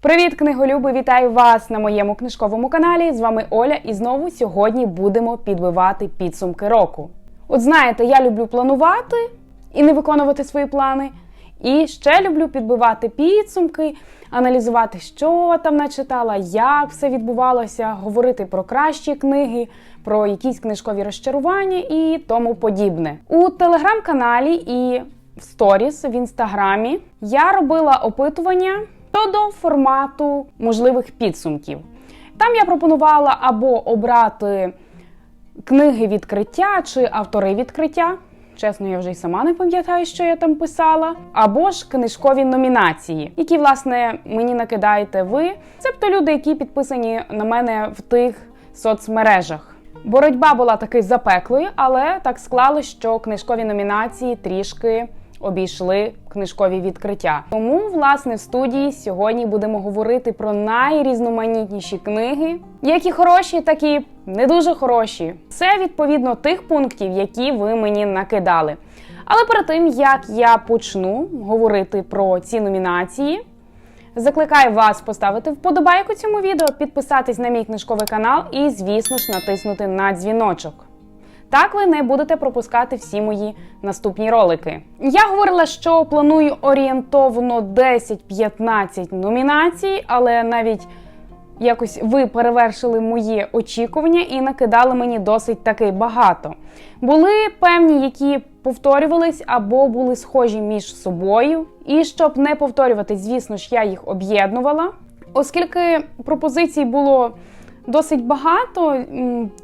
Привіт, книголюби! Вітаю вас на моєму книжковому каналі. З вами Оля, і знову сьогодні будемо підбивати підсумки року. От знаєте, я люблю планувати і не виконувати свої плани. І ще люблю підбивати підсумки, аналізувати, що там начитала, як все відбувалося, говорити про кращі книги, про якісь книжкові розчарування і тому подібне. У телеграм-каналі і в сторіс в інстаграмі я робила опитування щодо формату можливих підсумків. Там я пропонувала або обрати книги відкриття чи автори відкриття. Чесно, я вже й сама не пам'ятаю, що я там писала, або ж книжкові номінації, які, власне, мені накидаєте ви, цебто люди, які підписані на мене в тих соцмережах. Боротьба була таки запеклою, але так склалось, що книжкові номінації трішки обійшли книжкові відкриття. Тому, власне, в студії сьогодні будемо говорити про найрізноманітніші книги, які хороші, так і не дуже хороші. Це відповідно тих пунктів, які ви мені накидали. Але перед тим як я почну говорити про ці номінації, закликаю вас поставити вподобайку цьому відео, підписатись на мій книжковий канал і, звісно ж, натиснути на дзвіночок. Так ви не будете пропускати всі мої наступні ролики. Я говорила, що планую орієнтовно 10-15 номінацій, але навіть якось ви перевершили моє очікування і накидали мені досить таки багато. Були певні, які повторювались або були схожі між собою. І щоб не повторювати, звісно ж, я їх об'єднувала, оскільки пропозицій було досить багато.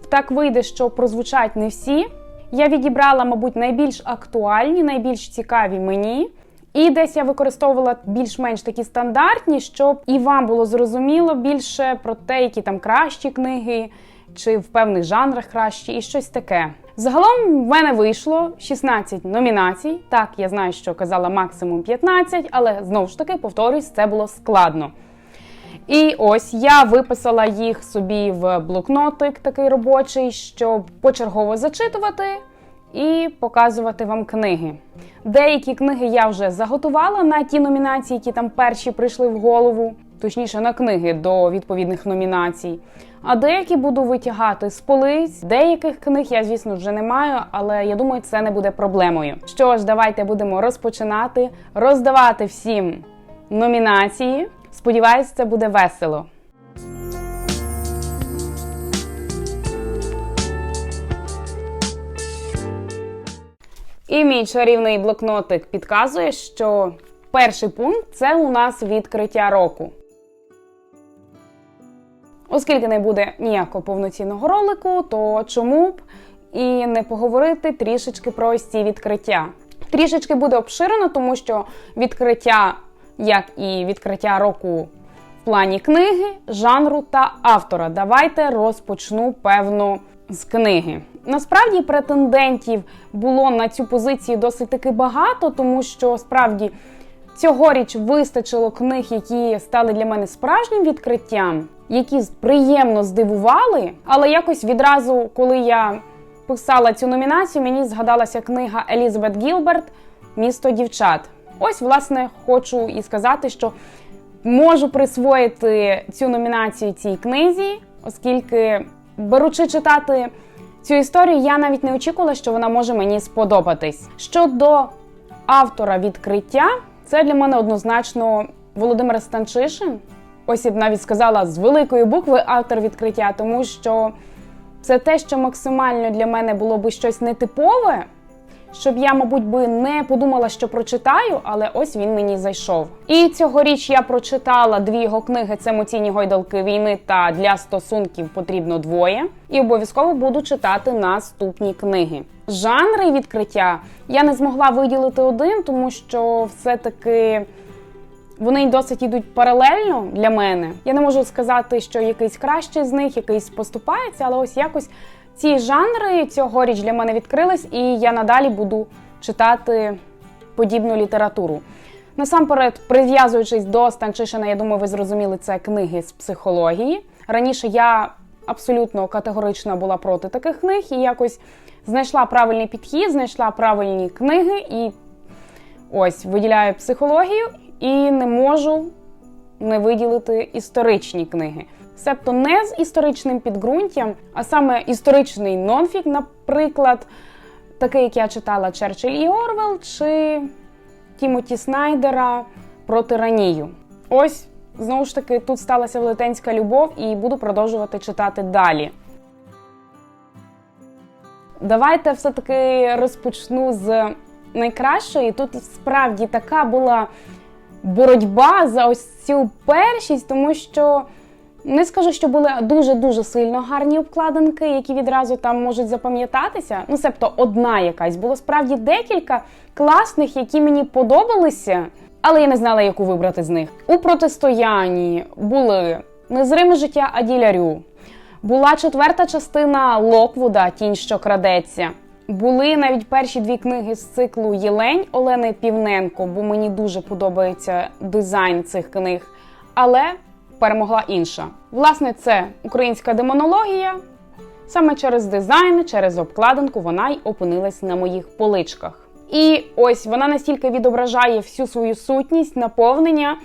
Так вийде, що прозвучать не всі. Я відібрала, мабуть, найбільш актуальні, найбільш цікаві мені. І десь я використовувала більш-менш такі стандартні, щоб і вам було зрозуміло більше про те, які там кращі книги, чи в певних жанрах кращі, і щось таке. Загалом в мене вийшло 16 номінацій. Так, я знаю, що казала максимум 15, але знову ж таки, повторюсь, це було складно. І ось я виписала їх собі в блокнотик такий робочий, щоб почергово зачитувати і показувати вам книги. Деякі книги я вже заготувала на ті номінації, які там перші прийшли в голову, точніше на книги до відповідних номінацій. А деякі буду витягати з полиць. Деяких книг я, звісно, вже не маю, але я думаю, це не буде проблемою. Що ж, давайте будемо розпочинати роздавати всім номінації. Сподіваюсь, це буде весело. І мій чарівний блокнотик підказує, що перший пункт це у нас відкриття року. Оскільки не буде ніякого повноцінного ролику, то чому б і не поговорити трішечки про ці відкриття. Трішечки буде обширено, тому що відкриття, як і відкриття року в плані книги, жанру та автора. Давайте розпочну певно з книги. Насправді претендентів було на цю позицію досить таки багато, тому що справді цьогоріч вистачило книг, які стали для мене справжнім відкриттям, які приємно здивували. Але якось відразу, коли я писала цю номінацію, мені згадалася книга Елізабет Гілберт Місто дівчат. Ось, власне, хочу і сказати, що можу присвоїти цю номінацію цій книзі, оскільки, беручи читати цю історію, я навіть не очікувала, що вона може мені сподобатись. Щодо автора відкриття, це для мене однозначно Володимир Станчишин. Ось я б навіть сказала з великої букви автор відкриття, тому що це те, що максимально для мене було би щось нетипове, щоб я, мабуть, би не подумала, що прочитаю, але ось він мені зайшов. І цьогоріч я прочитала дві його книги: це емоційні гойдалки війни та для стосунків потрібно двоє. І обов'язково буду читати наступні книги. Жанри відкриття я не змогла виділити один, тому що все-таки. Вони досить ідуть паралельно для мене. Я не можу сказати, що якийсь кращий з них, якийсь поступається, але ось якось ці жанри цьогоріч для мене відкрились, і я надалі буду читати подібну літературу. Насамперед, прив'язуючись до Станчишина, я думаю, ви зрозуміли це книги з психології. Раніше я абсолютно категорично була проти таких книг і якось знайшла правильний підхід, знайшла правильні книги і ось виділяю психологію і не можу не виділити історичні книги. Себто не з історичним підґрунтям, а саме історичний нонфік, наприклад, такий, як я читала Черчилль і Орвел, чи Тімоті Снайдера про тиранію. Ось знову ж таки тут сталася велетенська любов, і буду продовжувати читати далі. Давайте все-таки розпочну з найкращої. Тут справді така була боротьба за ось цю першість, тому що не скажу, що були дуже-дуже сильно гарні обкладинки, які відразу там можуть запам'ятатися. Ну, себто одна якась. Було справді декілька класних, які мені подобалися, але я не знала, яку вибрати з них. У протистоянні були незриме життя Аділярю. Була четверта частина Локвуда Тінь, що крадеться. Були навіть перші дві книги з циклу Єлень Олени Півненко, бо мені дуже подобається дизайн цих книг. Але перемогла інша. Власне, це українська демонологія. Саме через дизайн, через обкладинку вона й опинилась на моїх поличках. І ось вона настільки відображає всю свою сутність, наповнення.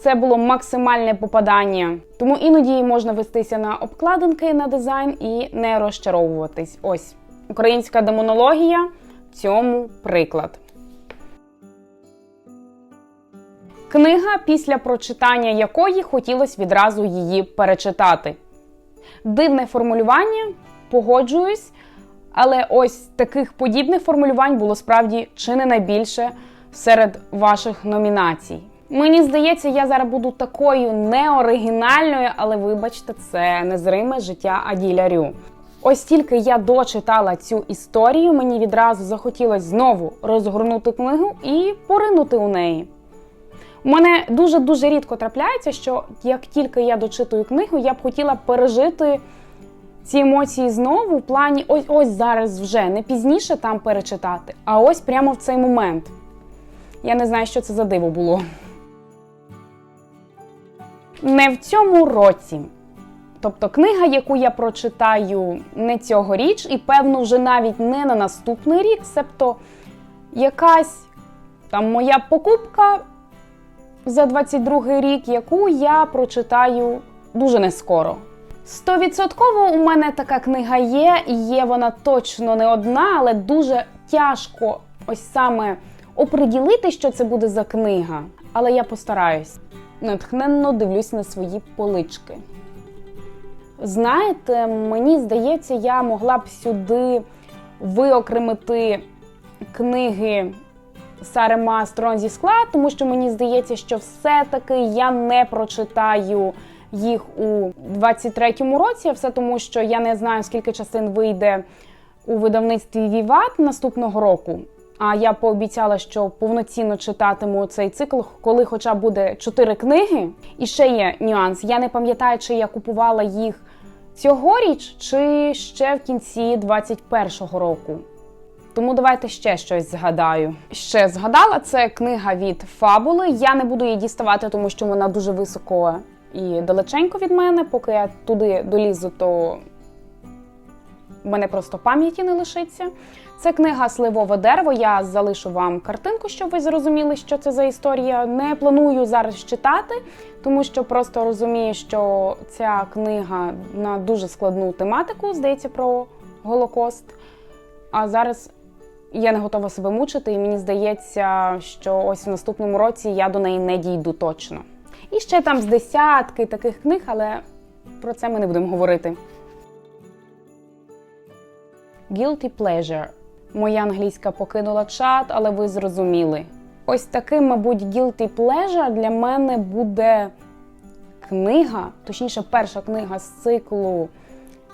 Це було максимальне попадання. Тому іноді можна вестися на обкладинки на дизайн і не розчаровуватись. Ось українська демонологія цьому приклад. Книга, після прочитання якої хотілося відразу її перечитати. Дивне формулювання, погоджуюсь, але ось таких подібних формулювань було справді чи не найбільше серед ваших номінацій. Мені здається, я зараз буду такою неоригінальною, але вибачте, це незриме життя Аділярю. Ось тільки я дочитала цю історію, мені відразу захотілося знову розгорнути книгу і поринути у неї. У мене дуже-дуже рідко трапляється, що як тільки я дочитую книгу, я б хотіла пережити ці емоції знову в плані ось ось зараз вже не пізніше там перечитати, а ось прямо в цей момент. Я не знаю, що це за диво було. Не в цьому році. Тобто книга, яку я прочитаю не цьогоріч, і, певно, вже навіть не на наступний рік, себто якась там моя покупка за 22 рік, яку я прочитаю дуже не скоро. Стовідсотково у мене така книга є, і є вона точно не одна, але дуже тяжко ось саме оприділити, що це буде за книга. Але я постараюсь. Натхненно дивлюсь на свої полички. Знаєте, мені здається, я могла б сюди виокремити книги Сари Мастрон зі скла, тому що мені здається, що все-таки я не прочитаю їх у 23-му році, все тому, що я не знаю, скільки частин вийде у видавництві Віват наступного року. А я пообіцяла, що повноцінно читатиму цей цикл, коли хоча буде чотири книги. І ще є нюанс. Я не пам'ятаю, чи я купувала їх цьогоріч, чи ще в кінці 21-го року. Тому давайте ще щось згадаю. Ще згадала це книга від Фабули. Я не буду її діставати, тому що вона дуже високо і далеченько від мене. Поки я туди долізу, то в мене просто пам'яті не лишиться. Це книга Сливове дерево. Я залишу вам картинку, щоб ви зрозуміли, що це за історія. Не планую зараз читати, тому що просто розумію, що ця книга на дуже складну тематику, здається, про Голокост. А зараз я не готова себе мучити, і мені здається, що ось в наступному році я до неї не дійду точно. І ще там з десятки таких книг, але про це ми не будемо говорити. Guilty Pleasure. Моя англійська покинула чат, але ви зрозуміли. Ось таким, мабуть, Guilty Pleasure для мене буде книга, точніше, перша книга з циклу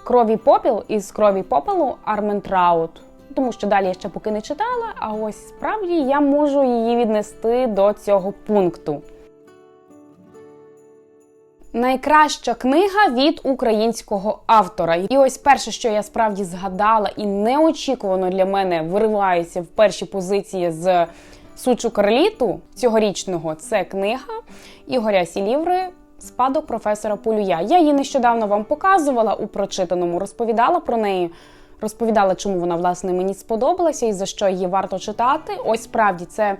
Крові попіл із крові попелу Армен Траут. Тому що далі я ще поки не читала, а ось справді я можу її віднести до цього пункту. Найкраща книга від українського автора. І ось перше, що я справді згадала, і неочікувано для мене виривається в перші позиції з Сучу Карліту цьогорічного, це книга Ігоря Сіліври. Спадок професора Полюя. Я її нещодавно вам показувала у прочитаному, розповідала про неї, розповідала, чому вона власне мені сподобалася і за що її варто читати. Ось справді це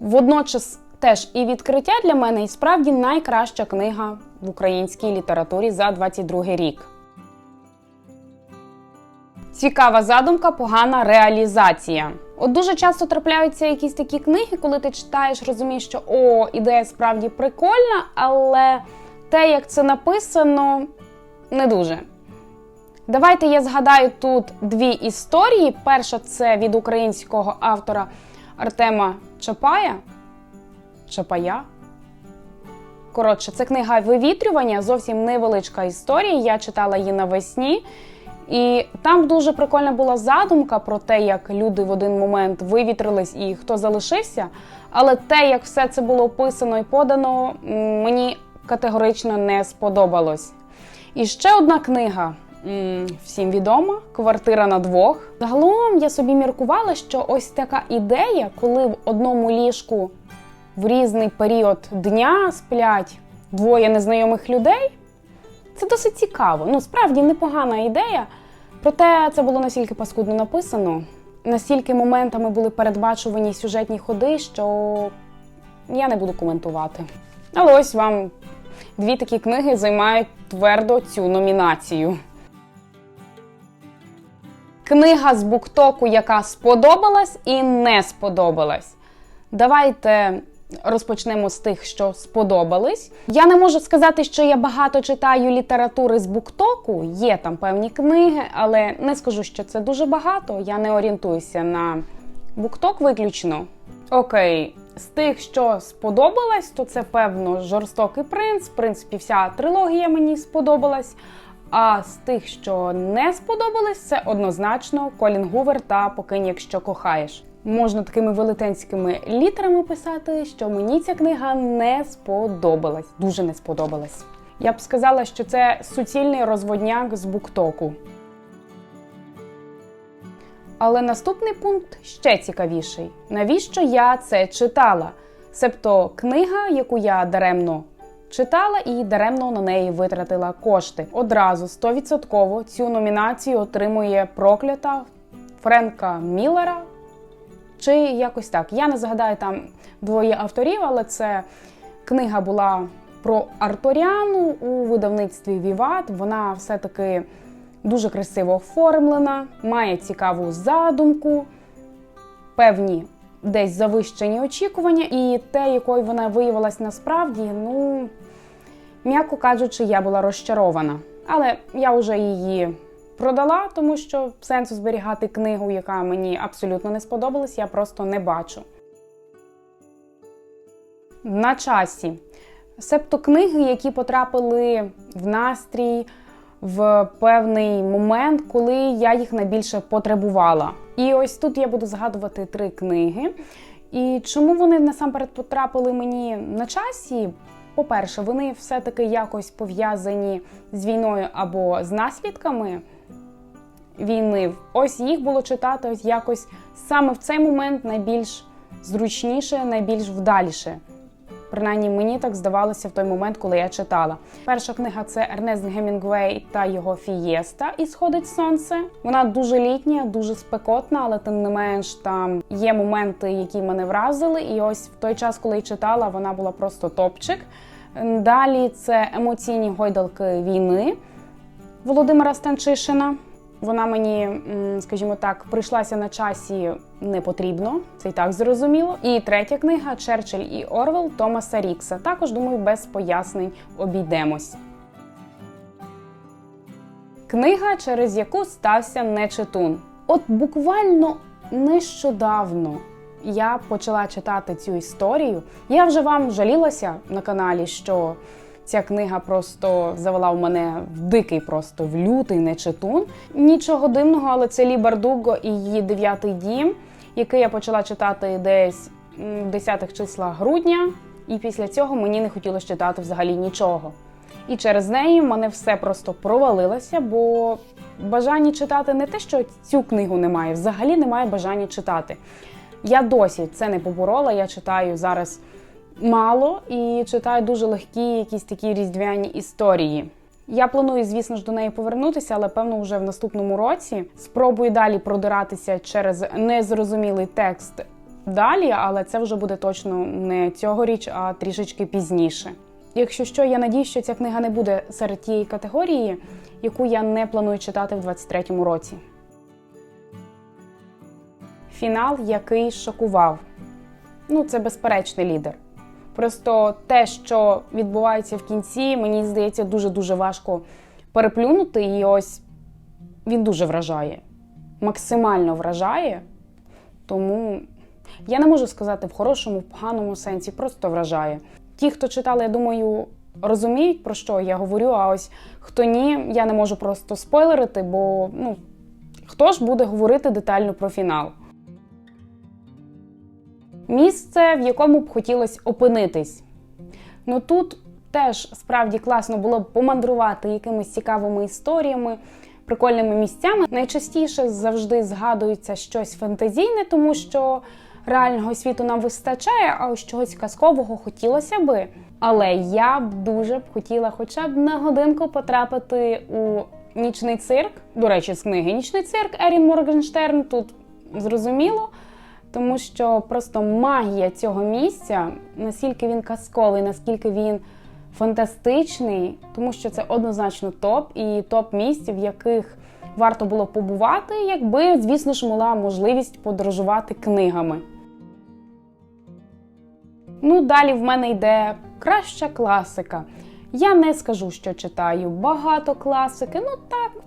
водночас Теж і відкриття для мене, і справді найкраща книга в українській літературі за 22 рік. Цікава задумка, погана реалізація. От дуже часто трапляються якісь такі книги, коли ти читаєш, розумієш, що о, ідея справді прикольна, але те, як це написано, не дуже. Давайте я згадаю тут дві історії. Перша це від українського автора Артема Чапая. Чапая. Коротше, це книга вивітрювання, зовсім невеличка історія. Я читала її навесні. І там дуже прикольна була задумка про те, як люди в один момент вивітрились і хто залишився. Але те, як все це було описано і подано, мені категорично не сподобалось. І ще одна книга. Всім відома квартира на двох. Загалом я собі міркувала, що ось така ідея, коли в одному ліжку в різний період дня сплять двоє незнайомих людей, це досить цікаво. Ну, справді непогана ідея. Проте це було настільки паскудно написано, настільки моментами були передбачувані сюжетні ходи, що я не буду коментувати. Але ось вам дві такі книги займають твердо цю номінацію. Книга з буктоку, яка сподобалась і не сподобалась. Давайте розпочнемо з тих, що сподобались. Я не можу сказати, що я багато читаю літератури з буктоку. Є там певні книги, але не скажу, що це дуже багато. Я не орієнтуюся на букток виключно. Окей, з тих, що сподобалось, то це певно жорстокий принц. В принципі, вся трилогія мені сподобалась. А з тих, що не сподобались, це однозначно Колін Гувер та Покинь, якщо кохаєш. Можна такими велетенськими літерами писати, що мені ця книга не сподобалась, дуже не сподобалась. Я б сказала, що це суцільний розводняк з буктоку. Але наступний пункт ще цікавіший. Навіщо я це читала? Себто книга, яку я даремно читала і даремно на неї витратила кошти. Одразу 100% цю номінацію отримує проклята Френка Міллера. Чи якось так. Я не згадаю там двоє авторів, але це книга була про Арторіану у видавництві Віват. Вона все-таки дуже красиво оформлена, має цікаву задумку, певні десь завищені очікування, і те, якою вона виявилась насправді, ну, м'яко кажучи, я була розчарована. Але я вже її продала, тому що сенсу зберігати книгу, яка мені абсолютно не сподобалась, я просто не бачу. На часі. Себто книги, які потрапили в настрій в певний момент, коли я їх найбільше потребувала. І ось тут я буду згадувати три книги. І чому вони насамперед потрапили мені на часі? По-перше, вони все-таки якось пов'язані з війною або з наслідками війни. Ось їх було читати ось якось саме в цей момент найбільш зручніше, найбільш вдаліше. Принаймні мені так здавалося в той момент, коли я читала. Перша книга це Ернест Гемінгвей та його Фієста і сходить сонце. Вона дуже літня, дуже спекотна, але тим не менш там є моменти, які мене вразили. І ось в той час, коли я читала, вона була просто топчик. Далі це емоційні гойдалки війни Володимира Станчишина. Вона мені, скажімо так, прийшлася на часі не потрібно, це і так зрозуміло. І третя книга Черчилль і Орвел Томаса Рікса. Також думаю, без пояснень обійдемось. Книга, через яку стався нечитун. От буквально нещодавно я почала читати цю історію. Я вже вам жалілася на каналі, що ця книга просто завела в мене в дикий, просто в лютий нечитун. Нічого дивного, але це Лі Бардуго і її дев'ятий дім, який я почала читати десь в 10-х числах грудня, і після цього мені не хотілося читати взагалі нічого. І через неї в мене все просто провалилося, бо бажання читати не те, що цю книгу немає, взагалі немає бажання читати. Я досі це не поборола. Я читаю зараз мало і читаю дуже легкі, якісь такі різдвяні історії. Я планую, звісно ж, до неї повернутися, але певно вже в наступному році спробую далі продиратися через незрозумілий текст далі, але це вже буде точно не цьогоріч, а трішечки пізніше. Якщо що, я надію, що ця книга не буде серед тієї категорії, яку я не планую читати в 23-му році. Фінал, який шокував. Ну, це безперечний лідер. Просто те, що відбувається в кінці, мені здається, дуже-дуже важко переплюнути. І ось він дуже вражає. Максимально вражає. Тому я не можу сказати в хорошому, в поганому сенсі, просто вражає. Ті, хто читали, я думаю, розуміють, про що я говорю, а ось хто ні, я не можу просто спойлерити, бо ну, хто ж буде говорити детально про фінал. Місце, в якому б хотілося опинитись. Ну тут теж справді класно було б помандрувати якимись цікавими історіями, прикольними місцями. Найчастіше завжди згадується щось фантазійне, тому що реального світу нам вистачає, а ось чогось казкового хотілося би. Але я б дуже б хотіла хоча б на годинку потрапити у нічний цирк. До речі, з книги Нічний цирк Ерін Моргенштерн тут зрозуміло. Тому що просто магія цього місця, наскільки він казковий, наскільки він фантастичний, тому що це однозначно топ і топ місць, в яких варто було побувати, якби, звісно ж, мала можливість подорожувати книгами. Ну, далі в мене йде краща класика. Я не скажу, що читаю багато класики, ну так,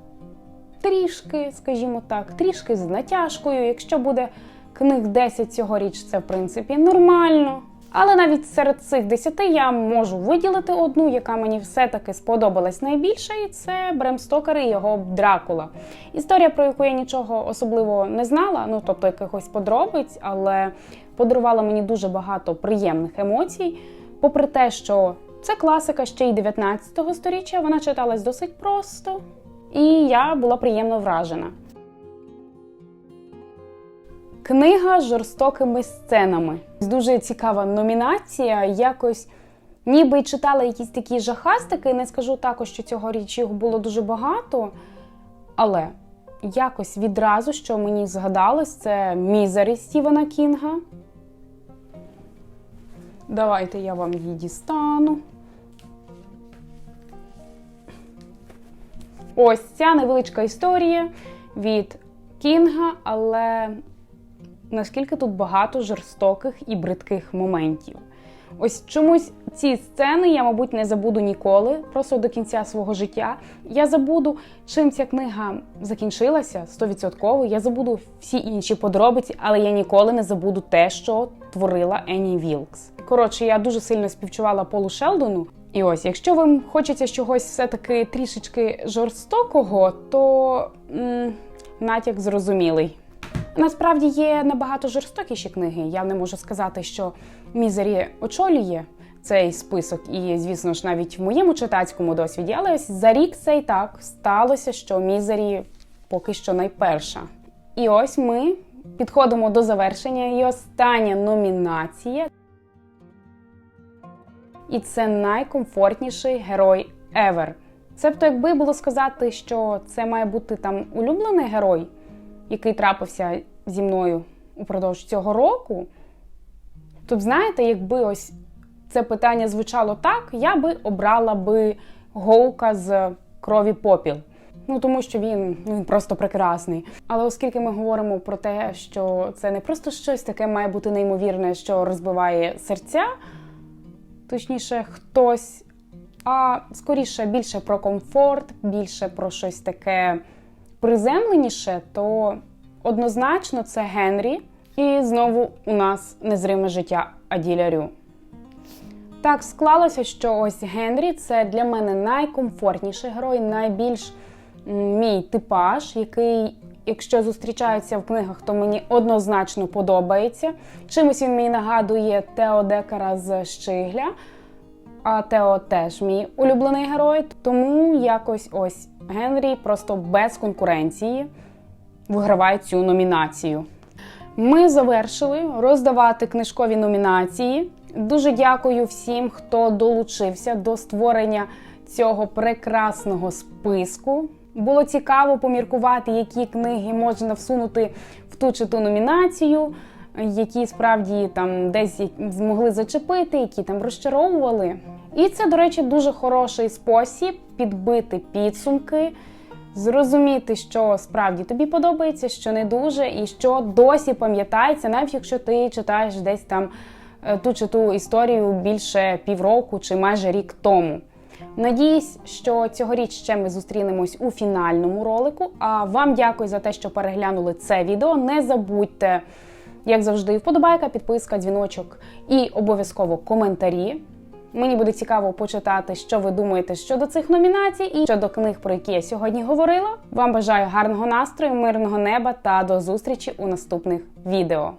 трішки, скажімо так, трішки з натяжкою. Якщо буде книг 10 цьогоріч, це в принципі нормально. Але навіть серед цих 10 я можу виділити одну, яка мені все-таки сподобалась найбільше, і це Брем Стокер і його Дракула. Історія, про яку я нічого особливо не знала, ну тобто якихось подробиць, але подарувала мені дуже багато приємних емоцій. Попри те, що це класика ще й 19 століття, вона читалась досить просто, і я була приємно вражена. Книга з жорстокими сценами. Дуже цікава номінація. Якось ніби читала якісь такі жахастики. Не скажу також, що цьогоріч їх було дуже багато. Але якось відразу, що мені згадалось, це Мізері Стівена Кінга. Давайте я вам її дістану. Ось ця невеличка історія від Кінга, але наскільки тут багато жорстоких і бридких моментів. Ось чомусь ці сцени я, мабуть, не забуду ніколи, просто до кінця свого життя. Я забуду, чим ця книга закінчилася 100%. Я забуду всі інші подробиці, але я ніколи не забуду те, що творила Ені Вілкс. Коротше, я дуже сильно співчувала Полу Шелдону. І ось, якщо вам хочеться чогось все-таки трішечки жорстокого, то м натяк зрозумілий. Насправді є набагато жорстокіші книги. Я не можу сказати, що Мізері очолює цей список, і, звісно ж, навіть в моєму читацькому досвіді, але ось за рік це і так сталося, що Мізері поки що найперша. І ось ми підходимо до завершення. І остання номінація. І це найкомфортніший герой ever. Цебто, якби було сказати, що це має бути там улюблений герой який трапився зі мною упродовж цього року, то знаєте, якби ось це питання звучало так, я би обрала би Гоука з крові попіл. Ну тому що він ну, він просто прекрасний. Але оскільки ми говоримо про те, що це не просто щось таке має бути неймовірне, що розбиває серця, точніше, хтось, а скоріше більше про комфорт, більше про щось таке приземленіше, то однозначно це Генрі. І знову у нас незриме життя Аділя Рю. Так склалося, що ось Генрі це для мене найкомфортніший герой, найбільш мій типаж, який, якщо зустрічається в книгах, то мені однозначно подобається. Чимось він мені нагадує Тео Декара з Щигля. А Тео теж мій улюблений герой. Тому якось ось Генрі просто без конкуренції виграває цю номінацію. Ми завершили роздавати книжкові номінації. Дуже дякую всім, хто долучився до створення цього прекрасного списку. Було цікаво поміркувати, які книги можна всунути в ту чи ту номінацію. Які справді там десь змогли зачепити, які там розчаровували. І це, до речі, дуже хороший спосіб підбити підсумки, зрозуміти, що справді тобі подобається, що не дуже, і що досі пам'ятається, навіть якщо ти читаєш десь там е, ту чи ту історію більше півроку чи майже рік тому. Надіюсь, що цьогоріч ще ми зустрінемось у фінальному ролику. А вам дякую за те, що переглянули це відео. Не забудьте, як завжди, вподобайка, підписка, дзвіночок і обов'язково коментарі. Мені буде цікаво почитати, що ви думаєте щодо цих номінацій і щодо книг, про які я сьогодні говорила. Вам бажаю гарного настрою, мирного неба та до зустрічі у наступних відео.